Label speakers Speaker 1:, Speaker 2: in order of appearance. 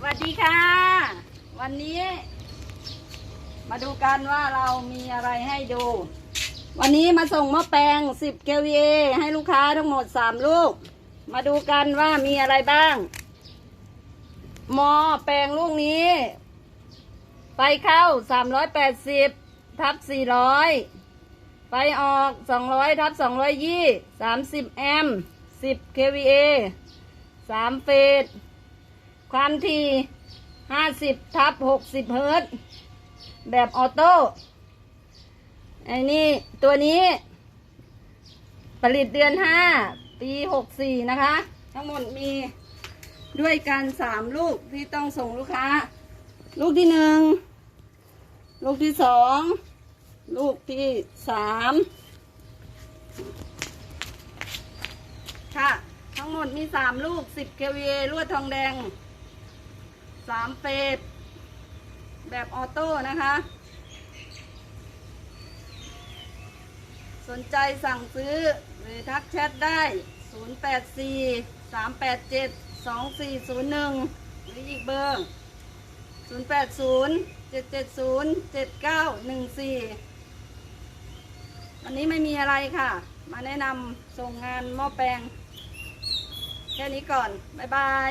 Speaker 1: สวัสดีค่ะ วันนี้ มาดูกันว่าเรามีอะไรให้ดู วันนี้มาส่งหม้อแปลง 10 kVA ให้ลูกค้าทั้งหมด 3 ลูก มาดูกันว่ามีอะไรบ้างหม้อแปลงลูกนี้ ไฟเข้า 380 ทับ 400 ไฟออก 200 ทับ 220 30 แอมป์10 kVA 3เฟส ความถี่50ทับ60เฮิร์ตแบบออโต้ไอ้นี่ตัวนี้ ผลิตเดือน5ปี64นะคะ ทั้งหมดมีด้วยกัน3ลูกที่ต้องส่งลูกค้า ลูกที่หนึ่งลูกที่สองลูกที่สามค่ะ ทั้งหมดมีสามลูก10 kVA ลวดทองแดง สามเฟสแบบออโต้นะคะ สนใจสั่งซื้อหรือทักแชทได้ 084 387 2401 หรืออีกเบอร์ 080 770 7914 วันนี้ไม่มีอะไรค่ะ มาแนะนำส่งงานหม้อแปลง แค่นี้ก่อน บ๊ายบาย